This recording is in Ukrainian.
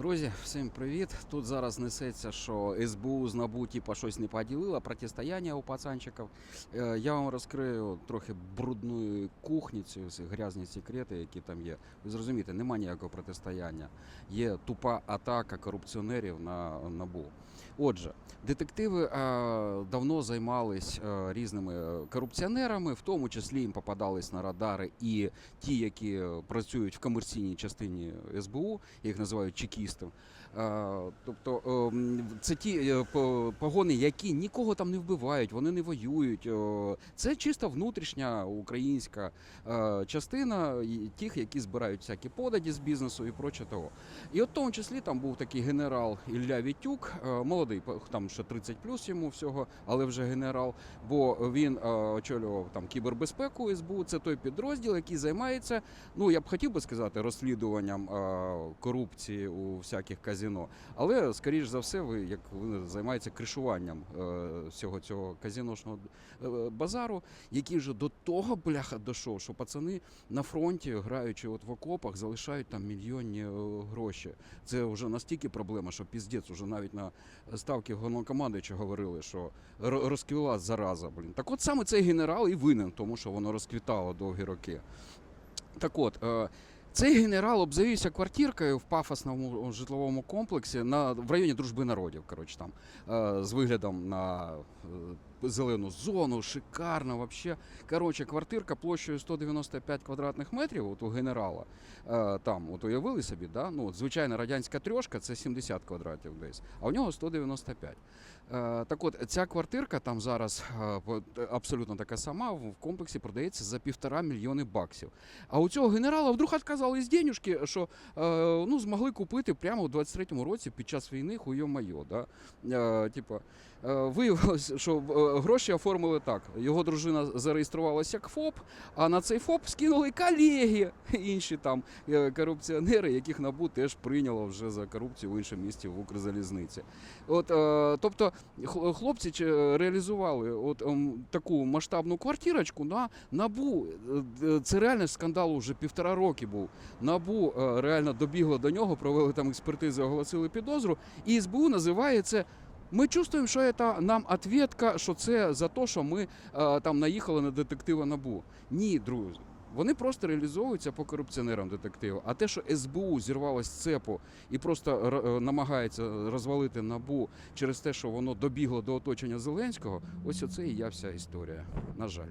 Друзі, всім привіт. Тут зараз несеться, що СБУ з НАБУ типа щось не поділила, протистояння у пацанчиків. Е, Я вам розкрию трохи брудної кухні, ці грязні секрети, які там є. Ви зрозумієте, нема ніякого протистояння. Є тупа атака корупціонерів на НАБУ. Отже, детективи е, давно займались е, різними корупціонерами, в тому числі їм попадались на радари і ті, які працюють в комерційній частині СБУ, їх називаю чекістом. Е, Тобто ем, це ті е, погони, які нікого там не вбивають, вони не воюють. Е, Це чисто внутрішня українська е, частина тих, які збирають всякі подаді з бізнесу і проче того. І от в тому числі там був такий генерал Ілля Вітюк, е, молодий, там ще 30 плюс йому всього, але вже генерал. Бо він е, очолював там кібербезпеку СБУ. Це той підрозділ, який займається, ну я б хотів би сказати, розслідуванням е, корупції у всяких казіно. Але скоріш за все, ви як ви займаєтеся кришуванням е, всього цього казіношного е, базару, який вже до того бляха дійшов, що пацани на фронті, граючи от в окопах, залишають там мільйонні е, гроші. Це вже настільки проблема, що піздець, уже навіть на ставки головнокомандуючого говорили, що розквіла зараза. Блін. Так от саме цей генерал і винен, тому що воно розквітало довгі роки. Так от. Цей генерал обзавівся квартиркою в пафосному житловому комплексі на, в районі Дружби народів, коротше, там, е, з виглядом на е, зелену зону, шикарно вообще. Коротше, квартирка площею 195 квадратних метрів, от у генерала, е, там, от уявили собі, да? ну, от звичайна радянська трьошка це 70 квадратів десь, а у нього 195. Е, так от, ця квартирка там зараз е, абсолютно така сама, в комплексі продається за півтора мільйони баксів. А у цього генерала вдруг відказались денюжки, що е, ну, змогли купити прямо у 23-му році під час війни хуйо майо. Да? Е, типа, виявилось, що гроші оформили так. Його дружина зареєструвалася як ФОП, а на цей ФОП скинули колеги, інші там е, корупціонери, яких НАБУ теж прийняло вже за корупцію в іншому місті в Укрзалізниці. От, е, тобто хлопці реалізували от, ем, таку масштабну квартирочку на НАБУ. е, е, Це реально скандал вже півтора роки був. НАБУ е, реально добігло до нього, провели там експертизи, оголосили підозру. І СБУ називає це. Ми чувствуємо, що це нам ответка, що це за те, що ми е, там наїхали на детектива НАБУ. Ні, друзі. Вони просто реалізовуються по корупціонерам детективу. А те, що СБУ зірвалось цепу і просто е, намагається розвалити НАБУ через те, що воно добігло до оточення Зеленського, ось оце і я вся історія. На жаль.